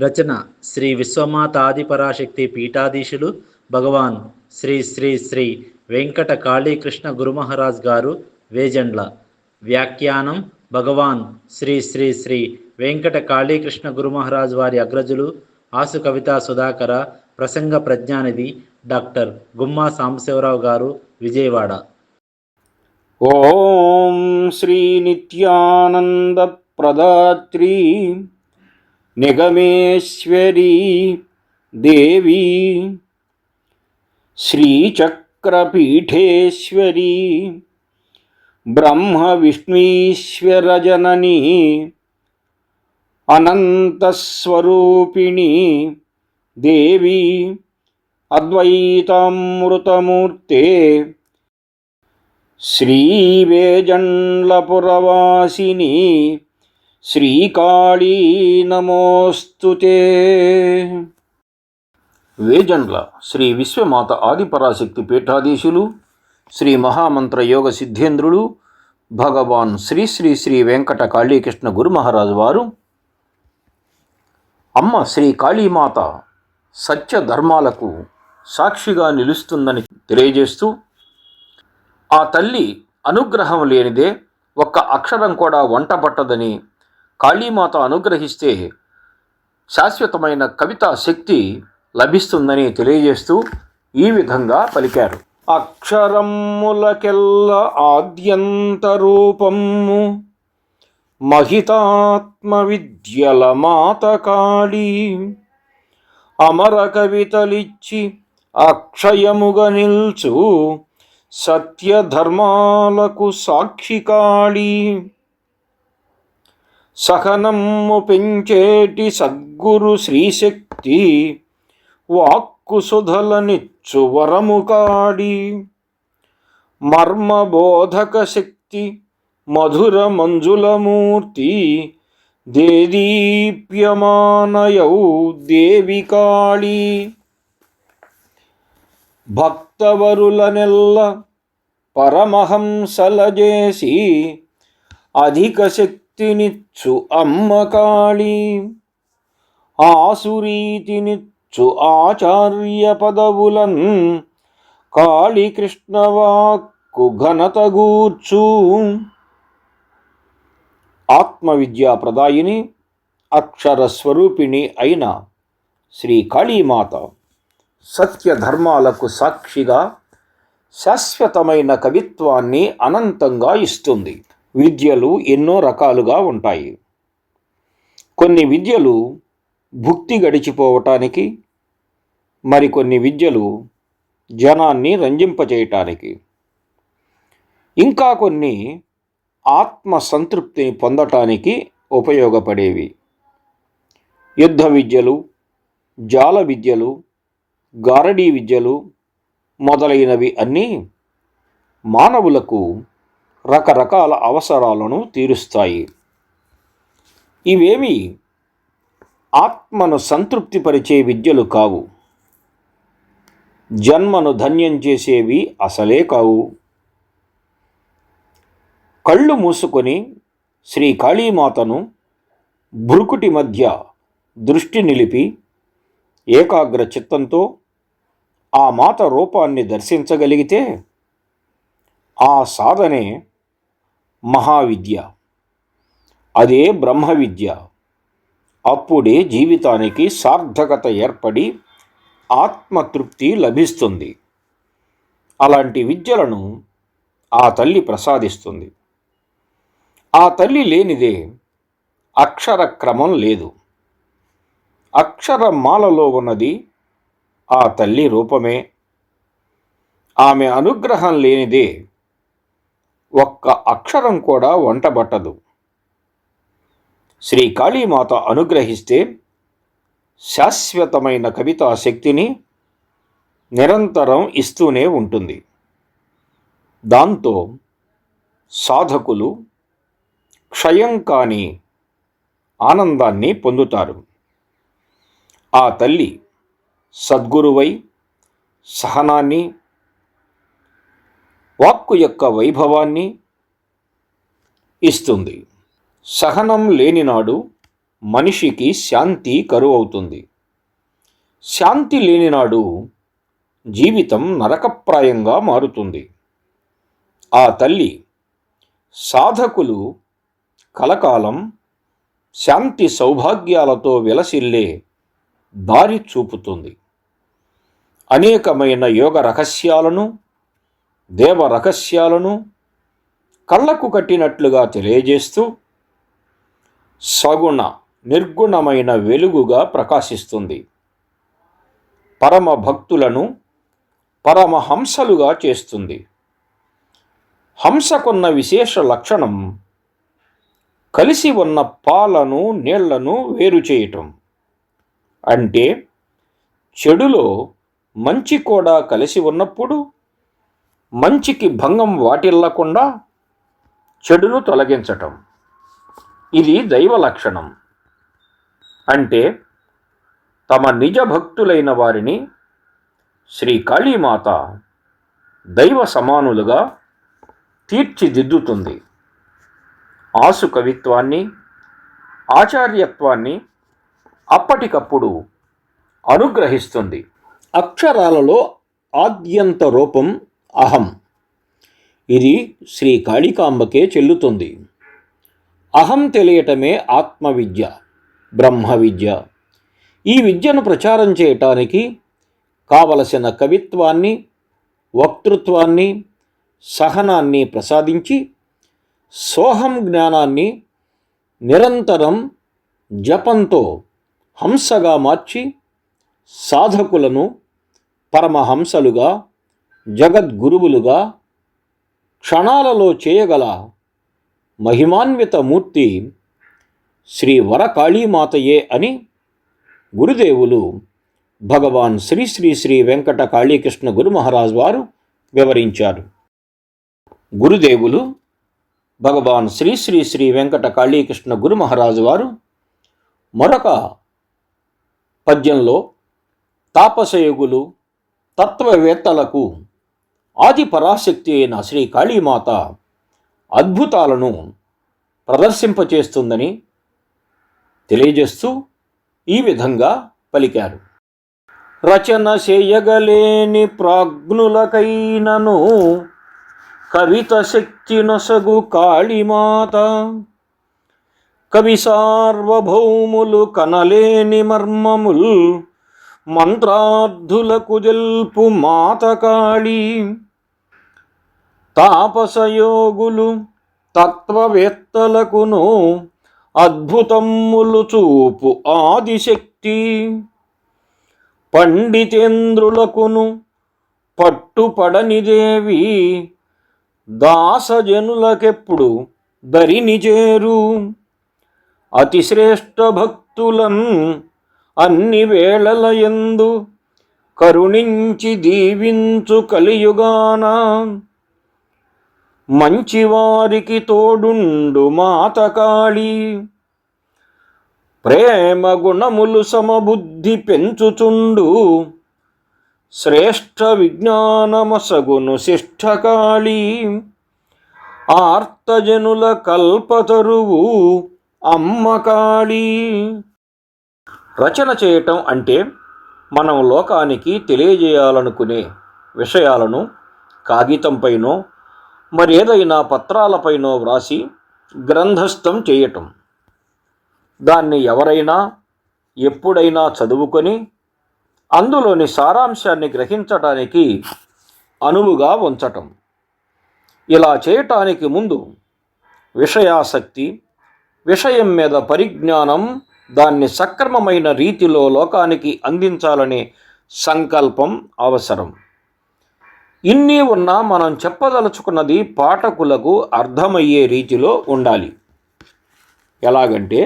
రచన శ్రీ విశ్వమాతాదిపరాశక్తి పీఠాధీశులు భగవాన్ శ్రీ శ్రీ శ్రీ వెంకట కాళీకృష్ణ గురుమహారాజ్ గారు వేజండ్ల. వ్యాఖ్యానం భగవాన్ శ్రీ శ్రీ శ్రీ వెంకట కాళీకృష్ణ గురుమహారాజ్ వారి అగ్రజులు ఆసు కవిత సుధాకర ప్రసంగ ప్రజ్ఞానిధి డాక్టర్ గుమ్మా సాంబశివరావు గారు విజయవాడ. ఓం శ్రీ నిత్యానంద ప్రదాత్రి निगमेश्वरी देवी श्रीचक्रपीठेश्वरी ब्रह्मविष्णुईश्वरजननी अनन्तस्वरूपिणी देवी अद्वैतामृतमूर्ते श्रीवेजण्लपुरवासिनी శ్రీకాళీ నమోస్తుతే వేజండ్ల శ్రీ విశ్వమాత ఆదిపరాశక్తి పీఠాధీశులు శ్రీ మహామంత్ర యోగ సిద్ధేంద్రులు భగవాన్ శ్రీ శ్రీ శ్రీ వెంకట కాళీకృష్ణ గురుమహారాజు వారు అమ్మ శ్రీ కాళీమాత సత్య ధర్మాలకు సాక్షిగా నిలుస్తుందని తెలియజేస్తూ ఆ తల్లి అనుగ్రహం లేనిదే ఒక్క అక్షరం కూడా వంట పట్టదని కాళీమాత అనుగ్రహిస్తే శాశ్వతమైన కవితా శక్తి లభిస్తుందని తెలియజేస్తూ ఈ విధంగా పలికారు. అక్షరములకెల్ల ఆద్యంత రూపము మహితాత్మ విద్యల మాత కాళీ. అమర కవితలిచ్చి అక్షయముగ నిల్చు సత్యధర్మాలకు సాక్షి కాళీ. సహనము పెంచేటి సద్గురు శ్రీశక్తి వాక్కు సుధలనిచ్చు వరము కాడి. మర్మబోధక శక్తి మధుర మంజులమూర్తి దేదీప్యమానయౌ దేవి కాళీ. భక్తవరులనెల్ల పరమహంసలజేసి అధిక శక్తి అమ్మ కాళీ. ఆసురీతినిచ్చు ఆచార్య పదవులన్ కాళీకృష్ణవాక్కు ఘనత గూర్చు. ఆత్మవిద్యా ప్రదాయిని అక్షర స్వరూపిణి అయిన శ్రీ కాళీమాత సత్యధర్మాలకు సాక్షిగా శాశ్వతమైన కవిత్వాన్ని అనంతంగా ఇస్తుంది. విద్యలు ఎన్నో రకాలుగా ఉంటాయి. కొన్ని విద్యలు భుక్తి గడిచిపోవటానికి మరికొన్ని విద్యలు జనాన్ని రంజింపచేయటానికి. ఇంకా కొన్ని ఆత్మ సంతృప్తిని పొందటానికి ఉపయోగపడేవి. యుద్ధ విద్యలు జాల విద్యలు గారడీ విద్యలు మొదలైనవి అన్నీ మానవులకు రకరకాల అవసరాలను తీరుస్తాయి. ఇవేమి ఆత్మను సంతృప్తిపరిచే విద్యలు కావు. జన్మను ధన్యం చేసేవి అసలే కావు. కళ్ళు మూసుకొని శ్రీ కాళీమాతను బురుకుటి మధ్య దృష్టి నిలిపి ఏకాగ్ర చిత్తంతో ఆ మాత రూపాన్ని దర్శించగలిగితే ఆ సాధనే మహావిద్య. అదే బ్రహ్మ విద్య అప్పుడే జీవితానికి సార్థకత ఏర్పడి ఆత్మతృప్తి లభిస్తుంది. అలాంటి విద్యలను ఆ తల్లి ప్రసాదిస్తుంది. ఆ తల్లి లేనిదే అక్షర క్రమం లేదు. అక్షరమాలలో ఉన్నది ఆ తల్లి రూపమే. ఆమె అనుగ్రహం లేనిదే ఒక్క అక్షరం కూడా వంటబట్టదు. శ్రీ కాళీమాత అనుగ్రహిస్తే శాశ్వతమైన కవితా శక్తిని నిరంతరం ఇస్తూనే ఉంటుంది. దాంతో సాధకులు క్షయం కాని ఆనందాన్ని పొందుతారు. ఆ తల్లి సద్గురువై సహనాన్ని వాక్కు యొక్క వైభవాన్ని ఇస్తుంది. సహనం లేనినాడు మనిషికి శాంతి కరువవుతుంది. శాంతి లేనినాడు జీవితం నరకప్రాయంగా మారుతుంది. ఆ తల్లి సాధకులు కలకాలం శాంతి సౌభాగ్యాలతో విలసిల్లే దారి చూపుతుంది. అనేకమైన యోగ రహస్యాలను దేవ రహస్యాలను కళ్ళకు కట్టినట్లుగా తెలియజేస్తూ సగుణ నిర్గుణమైన వెలుగుగా ప్రకాశిస్తుంది. పరమ భక్తులను పరమహంసలుగా చేస్తుంది. హంసకున్న విశేష లక్షణం కలిసి ఉన్న పాలను నీళ్ళను వేరు చేయటం. అంటే చెడులో మంచి కూడా కలిసి ఉన్నప్పుడు మంచికి భంగం వాటిల్లకుండా చెడును తొలగించటం. ఇది దైవ లక్షణం. అంటే తమ నిజ భక్తులైన వారిని శ్రీ కాళీమాత దైవ సమానులుగా తీర్చిదిద్దుతుంది. ఆసు కవిత్వాన్ని ఆచార్యత్వాన్ని అప్పటికప్పుడు అనుగ్రహిస్తుంది. అక్షరాలలో ఆద్యంత రూపం అహం. ఇది శ్రీ కాళికాంబకే చెల్లుతుంది. అహం తెలియటమే ఆత్మవిద్య బ్రహ్మ విద్య ఈ విద్యను ప్రచారం చేయటానికి కావలసిన కవిత్వాన్ని వక్తృత్వాన్ని సహనాన్ని ప్రసాదించి సోహం జ్ఞానాన్ని నిరంతరం జపంతో హంసగా మార్చి సాధకులను పరమహంసలుగా జగద్గురువులుగా క్షణాలలో చేయగల మహిమాన్విత మూర్తి శ్రీ వరకాళీమాతయే అని గురుదేవులు భగవాన్ శ్రీ శ్రీ శ్రీ వెంకట కాళీకృష్ణ గురు మహారాజ్ వారు వివరించారు. గురుదేవులు భగవాన్ శ్రీ శ్రీ శ్రీ వెంకట కాళీకృష్ణ గురు మహారాజు వారు మరొక పద్యంలో తాపసయుగులు తత్వవేత్తలకు ఆది పరాశక్తి అయిన శ్రీ కాళీమాత అద్భుతాలను ప్రదర్శింపచేస్తుందని తెలియజేస్తూ ఈ విధంగా పలికారు. రచన చేయగలేని ప్రాజ్ఞులకైనను కవిత శక్తి నొసగు కాళీమాత కవి సార్వభౌములు కనలేని మర్మముల్ మంత్రార్థులకు జల్పు మాతకాళి. తాపసయోగులు తత్వవేత్తలకును అద్భుతమ్ములు చూపు ఆదిశక్తి. పండితేంద్రులకును పట్టుపడని దేవి దాసజనులకెప్పుడు దరిని చేరు. అతిశ్రేష్ఠ భక్తులం అన్ని వేళల ఎందు కరుణించి దీవించు కలియుగాన. మంచివారికి తోడుండు మాతకాళీ. ప్రేమ గుణములు సమబుద్ధి పెంచుచుండు. శ్రేష్ఠ విజ్ఞానమసగును శిష్టకాళీ. ఆర్తజనుల కల్పతరువు అమ్మకాళీ. రచన చేయటం అంటే మనం లోకానికి తెలియజేయాలనుకునే విషయాలను కాగితంపైనో మరేదైనా పత్రాలపైనో వ్రాసి గ్రంథస్థం చేయటం. దాన్ని ఎవరైనా ఎప్పుడైనా చదువుకొని అందులోని సారాంశాన్ని గ్రహించటానికి అనువుగా ఉంచటం. ఇలా చేయటానికి ముందు విషయాసక్తి విషయం మీద పరిజ్ఞానం దాన్ని సక్రమమైన రీతిలో లోకానికి అందించాలనే సంకల్పం అవసరం. ఇన్ని ఉన్నా మనం చెప్పదలుచుకున్నది పాఠకులకు అర్థమయ్యే రీతిలో ఉండాలి. ఎలాగంటే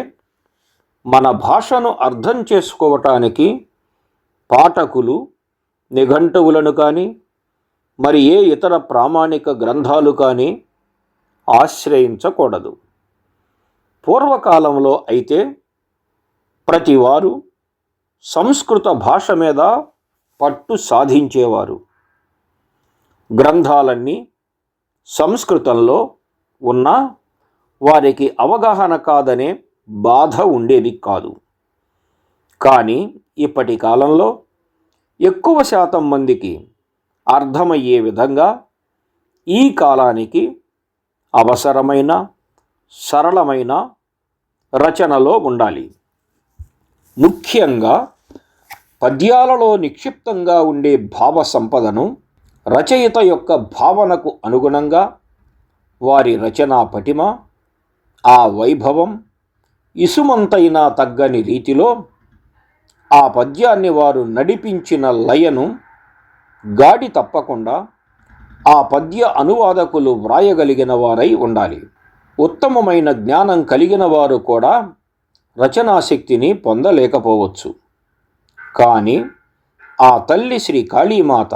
మన భాషను అర్థం చేసుకోవటానికి పాఠకులు నిఘంటువులను కానీ మరి ఏ ఇతర ప్రామాణిక గ్రంథాలు కానీ ఆశ్రయించకూడదు. పూర్వకాలంలో అయితే ప్రతివారు సంస్కృత భాష మీద పట్టు సాధించేవారు. గ్రంథాలన్నీ సంస్కృతంలో ఉన్న వారికి అవగాహన కాదనే బాధ ఉండేది కాదు. కానీ ఇప్పటి కాలంలో ఎక్కువ శాతం మందికి అర్థమయ్యే విధంగా ఈ కాలానికి అవసరమైన సరళమైన రచనలో ఉండాలి. ముఖ్యంగా పద్యాలలో నిక్షిప్తంగా ఉండే భావ సంపదను రచయిత యొక్క భావనకు అనుగుణంగా వారి రచనా పటిమ ఆ వైభవం ఇసుమంతైనా తగ్గని రీతిలో ఆ పద్యాన్ని వారు నడిపించిన లయను గాడి తప్పకుండా ఆ పద్య అనువాదకులు వ్రాయగలిగిన వారై ఉండాలి. ఉత్తమమైన జ్ఞానం కలిగిన వారు కూడా రచనాశక్తిని పొందలేకపోవచ్చు. కానీ ఆ తల్లి శ్రీ కాళీమాత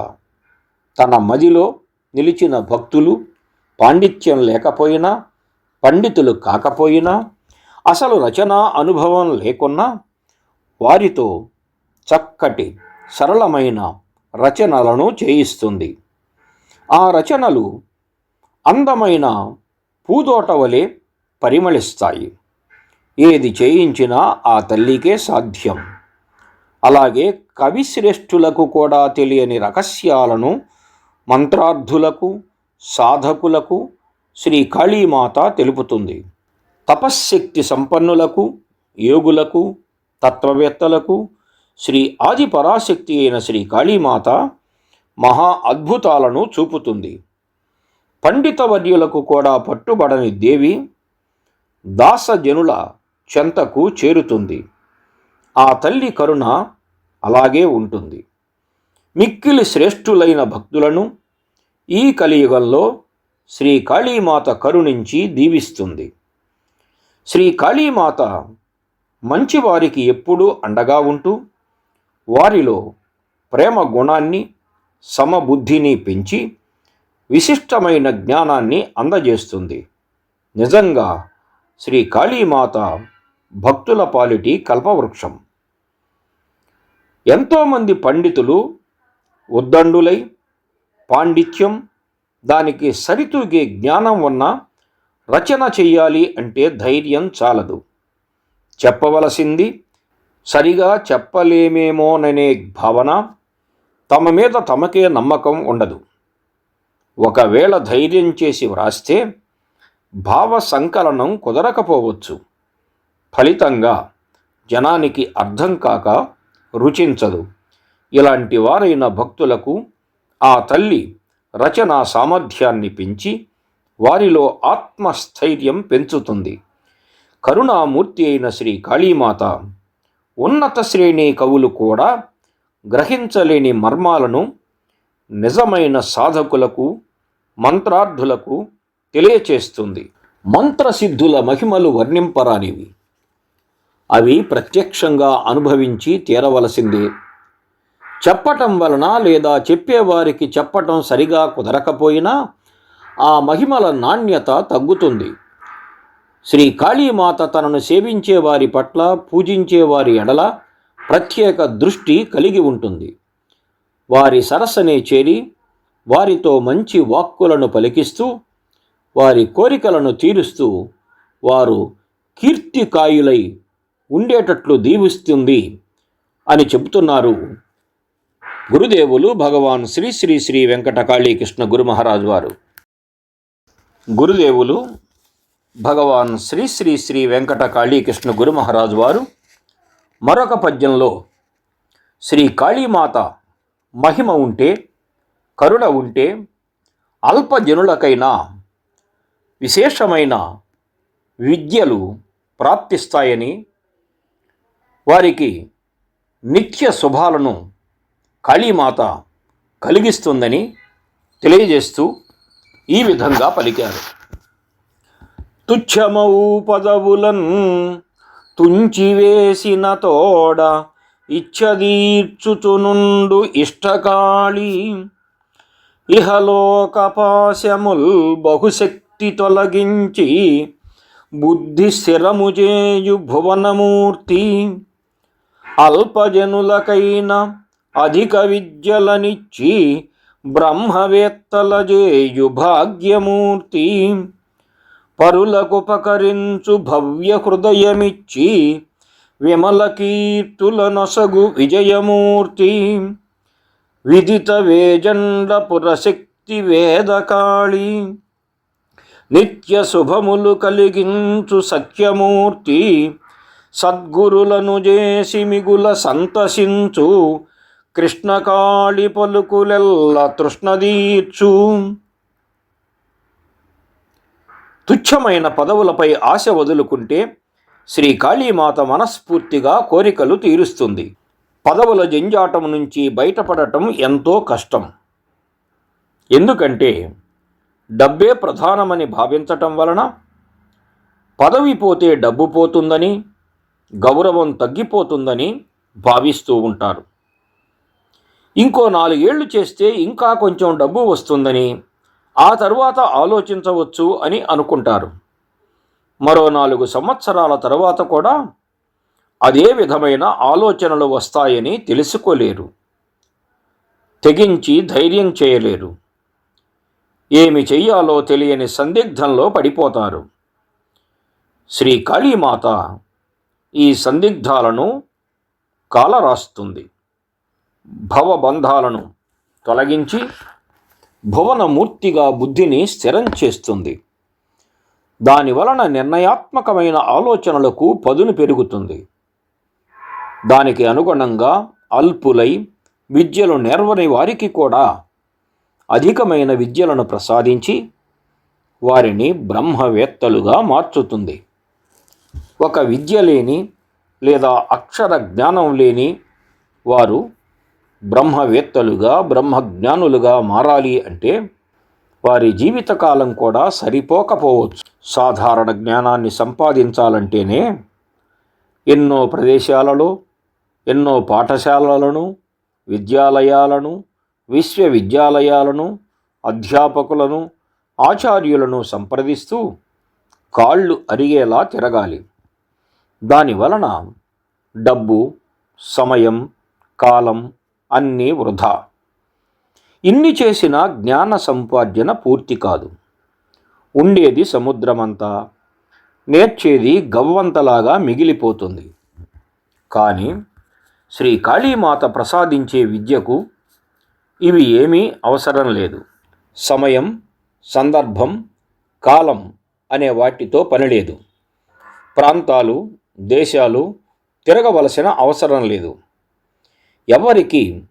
తన మదిలో నిలిచిన భక్తులు పాండిత్యం లేకపోయినా పండితులు కాకపోయినా అసలు రచనా అనుభవం లేకున్నా వారితో చక్కటి సరళమైన రచనలను చేయిస్తుంది. ఆ రచనలు అందమైన పూదోట వలె పరిమళిస్తాయి. ఏది చేయించినా ఆ తల్లికే సాధ్యం. అలాగే కవిశ్రేష్ఠులకు కూడా తెలియని రహస్యాలను మంత్రార్థులకు సాధకులకు శ్రీ కాళీమాత తెలుపుతుంది. తపశ్శక్తి సంపన్నులకు యోగులకు తత్వవేత్తలకు శ్రీ ఆది పరాశక్తి అయిన శ్రీ కాళీమాత మహా అద్భుతాలను చూపుతుంది. పండితవర్యులకు కూడా పట్టుబడని దేవి దాసజనుల చెంతకు చేరుతుంది. ఆ తల్లి కరుణ అలాగే ఉంటుంది. మిక్కిలి శ్రేష్ఠులైన భక్తులను ఈ కలియుగంలో శ్రీ కాళీమాత కరుణించి దీవిస్తుంది. శ్రీ కాళీమాత మంచివారికి ఎప్పుడూ అండగా ఉంటూ వారిలో ప్రేమ గుణాన్ని సమబుద్ధిని పెంచి విశిష్టమైన జ్ఞానాన్ని అందజేస్తుంది. నిజంగా శ్రీ కాళీమాత భక్తుల పాలిటి కల్పవృక్షం. ఎంతోమంది పండితులు ఉద్దండులై పాండిత్యం దానికి సరితూగే జ్ఞానం ఉన్న రచన చెయ్యాలి అంటే ధైర్యం చాలదు. చెప్పవలసింది సరిగా చెప్పలేమేమోననే భావన తమ మీద తమకే నమ్మకం ఉండదు. ఒకవేళ ధైర్యం చేసి వ్రాస్తే భావ సంకలనం కుదరకపోవచ్చు. ఫలితంగా జనానికి అర్థం కాక రుచించదు. ఇలాంటి వారైన భక్తులకు ఆ తల్లి రచనా సామర్థ్యాన్ని పెంచి వారిలో ఆత్మస్థైర్యం పెంచుతుంది. కరుణామూర్తి అయిన శ్రీ కాళీమాత ఉన్నత శ్రేణి కవులు కూడా గ్రహించలేని మర్మాలను నిజమైన సాధకులకు మంత్రార్థులకు తెలియచేస్తుంది. మంత్రసిద్ధుల మహిమలు వర్ణింపరానివి. అవి ప్రత్యక్షంగా అనుభవించి తీరవలసిందే. చెప్పటం వలన లేదా చెప్పేవారికి చెప్పటం సరిగా కుదరకపోయినా ఆ మహిమల నాణ్యత తగ్గుతుంది. శ్రీ కాళీమాత తనను సేవించే వారి పట్ల పూజించే వారి ఎడల ప్రత్యేక దృష్టి కలిగి ఉంటుంది. వారి సరసనే చేరి వారితో మంచి వాక్కులను పలికిస్తూ వారి కోరికలను తీరుస్తూ వారు కీర్తికాయులై ఉండేటట్లు దీవిస్తుంది అని చెబుతున్నారు. గురుదేవులు భగవాన్ శ్రీ శ్రీ శ్రీ వెంకటకాళీ కృష్ణ గురు మహారాజు వారు. గురుదేవులు భగవాన్ శ్రీ శ్రీ శ్రీ వెంకట కాళీకృష్ణ గురు మహారాజు వారు మరొక పద్యంలో శ్రీ కాళీమాత మహిమ ఉంటే కరుణ ఉంటే అల్పజనులకైనా విశేషమైన విద్యలు ప్రాప్తిస్తాయని వారికి నిత్య శుభాలను కాళీమాత కలిగిస్తుందని తెలియజేస్తూ ఈ విధంగా పలికారు. తుచ్చమౌ పదవులన్ తుంచివేసిన తోడ ఇచ్చదీర్చుచునుండు ఇష్టకాళి ఇహలోకపాశముల్ బహుశక్తి తొలగించి బుద్ధి స్థిరము చేయు భువనమూర్తి అల్పజనులకైన అధిక విద్యలనిచ్చి బ్రహ్మవేత్తల జేయు భాగ్యమూర్తి. పరులకుపకరించు భవ్య హృదయమిచ్చి విమల కీర్తుల నొసగు విజయమూర్తి. విదిత వేజండ పురశక్తి వేదకాళి. నిత్య శుభములు కలిగించు సత్యమూర్తి. సద్గురులను చేసి మిగుల సంతసించు. కృష్ణకాళి పలుకులెల్ల తృష్ణదీర్చు. తుచ్చమైన పదవులపై ఆశ వదులుకుంటే శ్రీ కాళీమాత మనస్ఫూర్తిగా కోరికలు తీరుస్తుంది. పదవుల జంజాటం నుంచి బయటపడటం ఎంతో కష్టం. ఎందుకంటే డబ్బే ప్రధానమని భావించటం వలన పదవి పోతే డబ్బు పోతుందని గౌరవం తగ్గిపోతుందని భావిస్తూ ఉంటారు. ఇంకో నాలుగేళ్ళు చేస్తే ఇంకా కొంచెం డబ్బు వస్తుందని ఆ తర్వాత ఆలోచించవచ్చు అని అనుకుంటారు. మరో నాలుగు సంవత్సరాల తర్వాత కూడా అదే విధమైన ఆలోచనలు వస్తాయని తెలుసుకోలేరు. తెగించి ధైర్యం చేయలేరు. ఏమి చెయ్యాలో తెలియని సందిగ్ధంలో పడిపోతారు. శ్రీ కాళీమాత ఈ సందిగ్ధాలను కాలరాస్తుంది. భవబంధాలను తొలగించి భువనమూర్తిగా బుద్ధిని స్థిరం చేస్తుంది. దాని వలన నిర్ణయాత్మకమైన ఆలోచనలకు పదును పెరుగుతుంది. దానికి అనుగుణంగా అల్పులై విద్యలు నేర్వని వారికి కూడా అధికమైన విద్యలను ప్రసాదించి వారిని బ్రహ్మవేత్తలుగా మార్చుతుంది. ఒక విద్య లేని లేదా అక్షర జ్ఞానం లేని వారు బ్రహ్మవేత్తలుగా బ్రహ్మజ్ఞానులుగా మారాలి అంటే వారి జీవితకాలం కూడా సరిపోకపోవచ్చు. సాధారణ జ్ఞానాన్ని సంపాదించాలంటేనే ఎన్నో ప్రదేశాలలో ఎన్నో పాఠశాలలను విద్యాలయాలను విశ్వవిద్యాలయాలను అధ్యాపకులను ఆచార్యులను సంప్రదిస్తూ కాళ్ళు అరిగేలా తిరగాలి. దానివలన డబ్బు సమయం కాలం అన్నీ వృధా. ఇన్ని చేసిన జ్ఞాన సంపార్జన పూర్తి కాదు. ఉండేది సముద్రమంతా నేర్చేది గవ్వంతలాగా మిగిలిపోతుంది. కానీ శ్రీ కాళీమాత ప్రసాదించే విద్యకు ఇవి ఏమీ అవసరం లేదు. సమయం సందర్భం కాలం అనే వాటితో పనిలేదు ప్రాంతాలు దేశాలు తిరగవలసిన అవసరం లేదు. ఎవరికి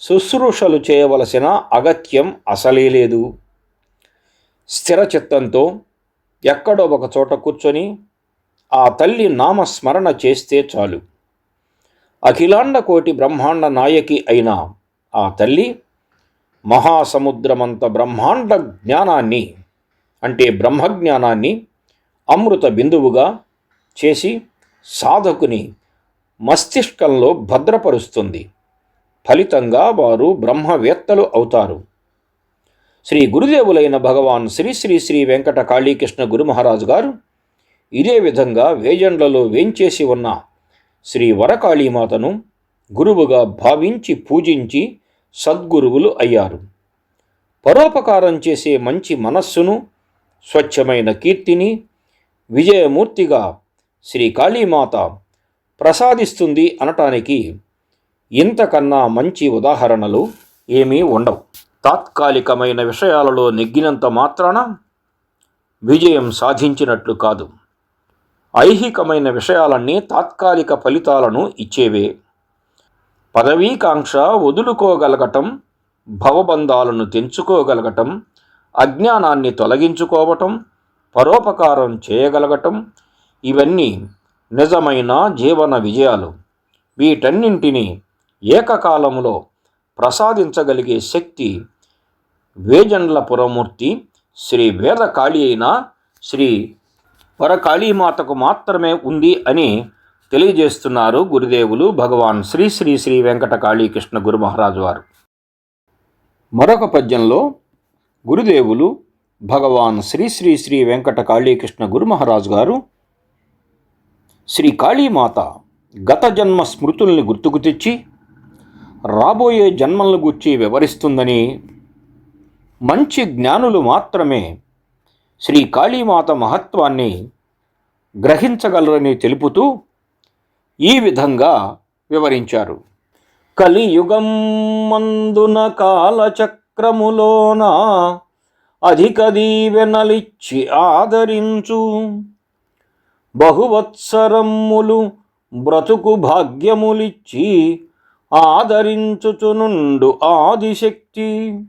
శుశ్రూషలు చేయవలసిన అగత్యం అసలే లేదు. స్థిరచిత్తంతో ఎక్కడో ఒక చోట కూర్చొని ఆ తల్లి నామస్మరణ చేస్తే చాలు. అఖిలాండ కోటి బ్రహ్మాండ నాయకి అయిన ఆ తల్లి మహాసముద్రమంత బ్రహ్మాండ జ్ఞానాన్ని అంటే బ్రహ్మజ్ఞానాన్ని అమృత బిందువుగా చేసి సాధకుని మస్తిష్కంలో భద్రపరుస్తుంది. ఫలితంగా వారు బ్రహ్మవేత్తలు అవుతారు. శ్రీ గురుదేవులైన భగవాన్ శ్రీ శ్రీ శ్రీ వెంకట కాళీకృష్ణ గురుమహారాజు గారు ఇదే విధంగా వేజండ్లలో వేంచేసి ఉన్న శ్రీ వరకాళీమాతను గురువుగా భావించి పూజించి సద్గురువులు అయ్యారు. పరోపకారం చేసే మంచి మనస్సును స్వచ్ఛమైన కీర్తిని విజయమూర్తిగా శ్రీ కాళీమాత ప్రసాదిస్తుంది అనటానికి ఇంతకన్నా మంచి ఉదాహరణలు ఏమీ ఉండవు. తాత్కాలికమైన విషయాలలో నెగ్గినంత మాత్రాన విజయం సాధించినట్లు కాదు. ఐహికమైన విషయాలన్నీ తాత్కాలిక ఫలితాలను ఇచ్చేవే. పదవీకాంక్ష వదులుకోగలగటం భవబంధాలను తెంచుకోగలగటం అజ్ఞానాన్ని తొలగించుకోవటం పరోపకారం చేయగలగటం ఇవన్నీ నిజమైన జీవన విజయాలు. వీటన్నింటినీ ఏకకాలంలో ప్రసాదించగలిగే శక్తి వేజండ్ల పురమూర్తి శ్రీ వేదకాళి అయిన శ్రీ వరకాళీమాతకు మాత్రమే ఉంది అని తెలియజేస్తున్నారు గురుదేవులు భగవాన్ శ్రీ శ్రీ శ్రీ వెంకట కాళీకృష్ణ గురు మహారాజు వారు. మరొక పద్యంలో గురుదేవులు భగవాన్ శ్రీ శ్రీ శ్రీ వెంకట కాళీకృష్ణ గురు మహారాజు గారు శ్రీ కాళీమాత గత జన్మ స్మృతుల్ని గుర్తుకు తెచ్చి రాబోయే జన్మలను గుర్చి వివరిస్తుందని మంచి జ్ఞానులు మాత్రమే శ్రీ కాళీమాత మహత్వాన్ని గ్రహించగలరని తెలుపుతూ ఈ విధంగా వివరించారు. కలియుగం మందున కాలచక్రములోన అధిక దీవెనలిచ్చి ఆదరించు. బహువత్సరమ్ములు బ్రతుకు భాగ్యములిచ్చి ఆదరించుచునుండు ఆదిశక్తి.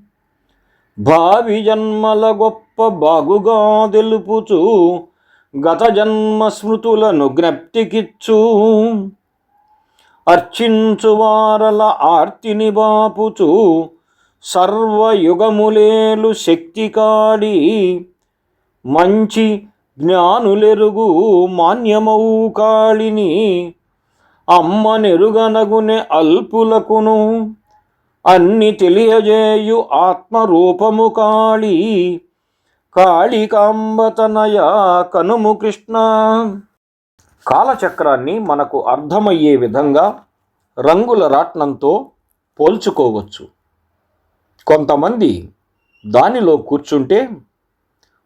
భావి జన్మల గొప్ప బాగుగా తెలుపుచు గత జన్మ స్మృతులను జ్ఞప్తికిచ్చు. అర్చించువారల ఆర్తిని బాపుచు సర్వయుగములేలు శక్తి కాడి. మంచి జ్ఞానులెరుగు మాన్యమౌ కాళిని. అమ్మ నెరుగనగునే అల్పులకును. అన్ని తెలియజేయు ఆత్మరూపము కాళీ. కాళికాంబతనయ కనుము కృష్ణ. కాలచక్రాన్ని మనకు అర్థమయ్యే విధంగా రంగుల రాట్నంతో పోల్చుకోవచ్చు. కొంతమంది దానిలో కూర్చుంటే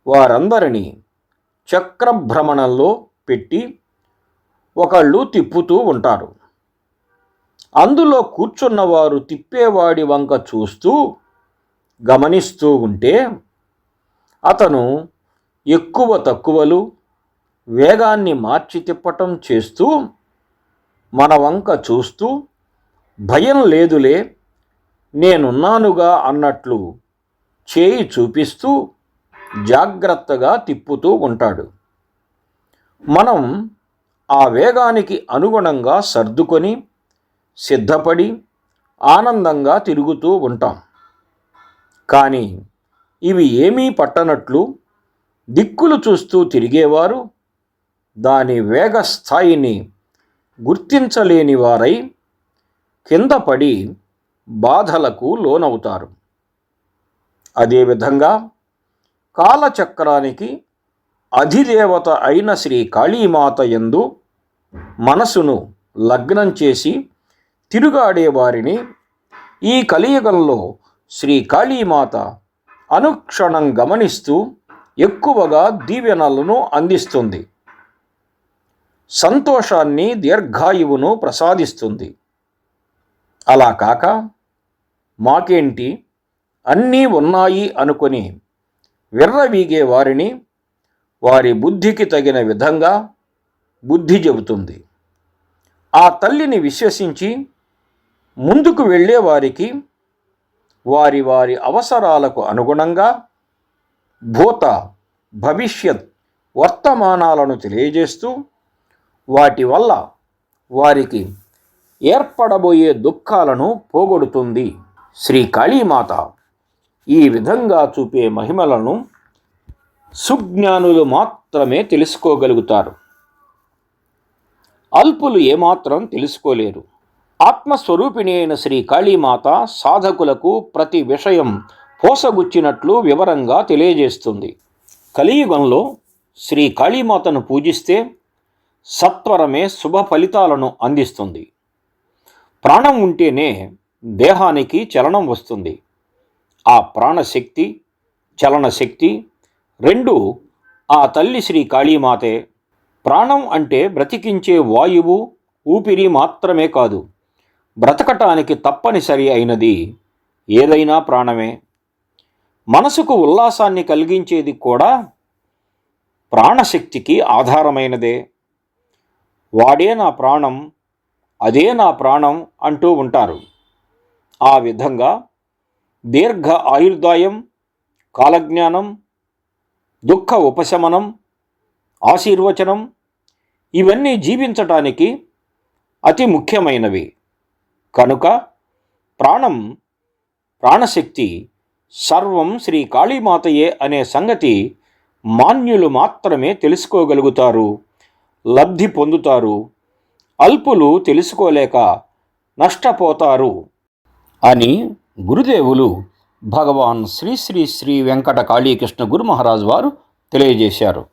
వారందరినీ చక్రభ్రమణంలో పెట్టి ఒకళ్ళు తిప్పుతూ ఉంటారు. అందులో కూర్చున్నవారు తిప్పేవాడి వంక చూస్తూ గమనిస్తూ ఉంటే అతను ఎక్కువ తక్కువలు వేగాన్ని మార్చి తిప్పటం చేస్తూ మన వంక చూస్తూ భయం లేదులే నేనున్నానుగా అన్నట్లు చేయి చూపిస్తూ జాగ్రత్తగా తిప్పుతూ ఉంటాడు. మనం ఆ వేగానికి అనుగుణంగా సర్దుకొని సిద్ధపడి ఆనందంగా తిరుగుతూ ఉంటాం. కానీ ఇవి ఏమీ పట్టనట్లు దిక్కులు చూస్తూ తిరిగేవారు దాని వేగ స్థాయిని గుర్తించలేని వారై కింద పడి బాధలకు లోనవుతారు. అదేవిధంగా కాలచక్రానికి అధిదేవత అయిన శ్రీ కాళీమాత యందు మనసును లగ్నం చేసి తిరుగాడే వారిని ఈ కలియుగంలో శ్రీ కాళీమాత అనుక్షణం గమనిస్తూ ఎక్కువగా దీవెనలను అందిస్తుంది. సంతోషాన్ని దీర్ఘాయువును ప్రసాదిస్తుంది. అలా కాక మాకేంటి? అన్నీ ఉన్నాయి అనుకొని విర్రవీగే వారిని వారి బుద్ధికి తగిన విధంగా బుద్ధి చెబుతుంది. ఆ తల్లిని విశ్వసించి ముందుకు వెళ్ళే వారికి వారి వారి అవసరాలకు అనుగుణంగా భూత భవిష్యత్ వర్తమానాలను తెలియజేస్తూ వాటి వల్ల వారికి ఏర్పడబోయే దుఃఖాలను పోగొడుతుంది. శ్రీ కాళీమాత ఈ విధంగా చూపే మహిమలను సుజ్ఞానులు మాత్రమే తెలుసుకోగలుగుతారు. అల్పులు ఏమాత్రం తెలుసుకోలేరు. ఆత్మస్వరూపిణి అయిన శ్రీ కాళీమాత సాధకులకు ప్రతి విషయం పోసగుచ్చినట్లు వివరంగా తెలియజేస్తుంది. కలియుగంలో శ్రీ కాళీమాతను పూజిస్తే సత్వరమే శుభ ఫలితాలను అందిస్తుంది. ప్రాణం ఉంటేనే దేహానికి చలనం వస్తుంది. ఆ ప్రాణశక్తి చలనశక్తి రెండు ఆ తల్లి శ్రీ కాళీమాతే. ప్రాణం అంటే బ్రతికించే వాయువు ఊపిరి మాత్రమే కాదు బ్రతకటానికి తప్పనిసరి అయినది ఏదైనా ప్రాణమే. మనసుకు ఉల్లాసాన్ని కలిగించేది కూడా ప్రాణశక్తికి ఆధారమైనదే. వాడే నా ప్రాణం అదే నా ప్రాణం అంటూ ఉంటారు. ఆ విధంగా దీర్ఘ ఆయుర్దాయం కాలజ్ఞానం దుఃఖ ఉపశమనం ఆశీర్వచనం ఇవన్నీ జీవించటానికి అతి ముఖ్యమైనవి. కనుక ప్రాణం ప్రాణశక్తి సర్వం శ్రీ కాళీమాతయే అనే సంగతి మాన్యులు మాత్రమే తెలుసుకోగలుగుతారు లబ్ధి పొందుతారు అల్పులు తెలుసుకోలేక నష్టపోతారు అని గురుదేవులు భగవాన్ శ్రీ శ్రీ శ్రీ వెంకట కాళీకృష్ణ గురు మహారాజ్ వారు తెలియజేశారు.